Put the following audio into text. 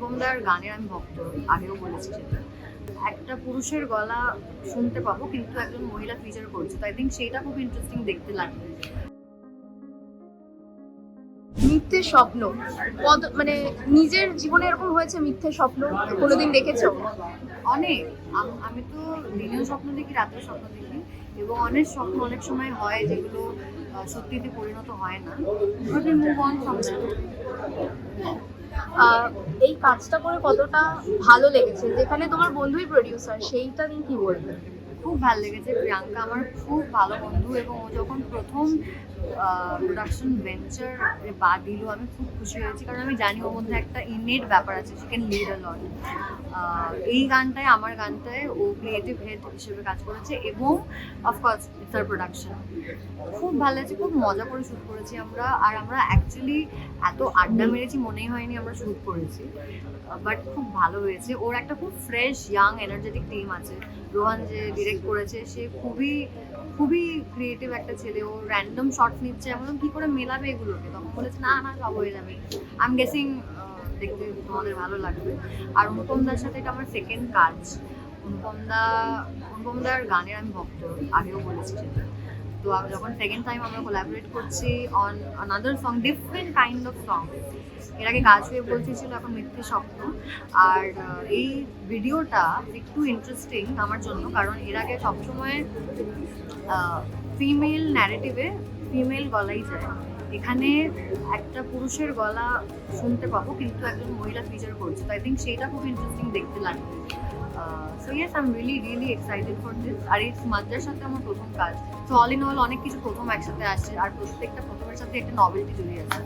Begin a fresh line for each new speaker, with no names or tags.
অনুপমদার গানের আমি ভক্ত আগেও বলেছি সেটা। একটা পুরুষের গলা শুনতে পাবো কিন্তু একজন মহিলা ফিচার করছে তো আই থিঙ্ক সেটা খুব ইন্টারেস্টিং দেখতে লাগবে।
মিথ্যে স্বপ্ন কত মানে নিজের জীবনে এরকম হয়েছে মিথ্যে স্বপ্ন? কোনোদিন দেখেছ?
অনেক। আমি তো দিনেও স্বপ্ন দেখি রাতেও স্বপ্ন দেখি এবং অনেক স্বপ্ন অনেক সময় হয় যেগুলো সত্যিতে পরিণত হয় না। মুভ অন
এই কাজটা করে কতটা ভালো লেগেছে? যেখানে তোমার বন্ধুই প্রডিউসার সেইটা নিয়ে কি বলবে?
খুব ভালো লেগেছে, প্রিয়াঙ্কা আমার খুব ভালো বন্ধু এবং ও যখন প্রথম প্রোডাকশন ভেঞ্চার বা দিল, আমি খুব খুশি হয়েছি কারণ আমি জানি ওর মধ্যে একটা ইনেট ব্যাপার আছে সে ক্যান লিড লট এই গানটায় আমার গানটায় ও ক্রিয়েটিভ হেড হিসেবে কাজ করেছে এবং অফকোর্স আর প্রোডাকশন খুব ভালো লাগছে, খুব মজা করে শ্যুট করেছি আমরা, আর আমরা অ্যাকচুয়ালি এত আড্ডা মেরেছি, মনেই হয়নি আমরা শ্যুট করেছি বাট খুব ভালো হয়েছে। ওর একটা খুব ফ্রেশ ইয়াং এনার্জেটিক টিম আছে। রোহান যে ডিরেক্ট করেছে, সে খুবই খুবই ক্রিয়েটিভ একটা ছেলে। ও র্যান্ডম শর্টস নিচ্ছে এমন কি করে মেলাবে এগুলোকে? তখন বলেছে, না না, সব হয়ে যাবে। আই গেসিং দেখতে তোমাদের ভালো লাগবে। আর অনুপমদার সাথে এটা আমার সেকেন্ড কাজ। অনুপমদা অনুপমদার গানের আমি ভক্ত, আগেও বলেছি। সেটা তো যখন সেকেন্ড টাইম আমরা কোলাবোরেট করছি on another song different kind of song এর আগে গাছ হয়ে বলছি ছিল এখন মিথ্যে স্বপ্ন আর এই ভিডিওটা একটু ইন্টারেস্টিং আমার জন্য, কারণ এর আগে সবসময় ফিমেল ন্যারেটিভে ফিমেল গলাই যায়। এখানে একটা পুরুষের গলা শুনতে পাবো, কিন্তু একজন মহিলা ফিচার করছে। তো আই থিঙ্ক সেইটা খুব ইন্টারেস্টিং দেখতে লাগবে। So yes I am really really excited for this আর এই মাদ্রার সাথে আমার প্রথম কাজ। তো অল ইন অল অনেক কিছু প্রথম একসাথে আসছে। আর প্রত্যেকটা প্রথমের সাথে একটা নভেলটি জড়িয়ে আছে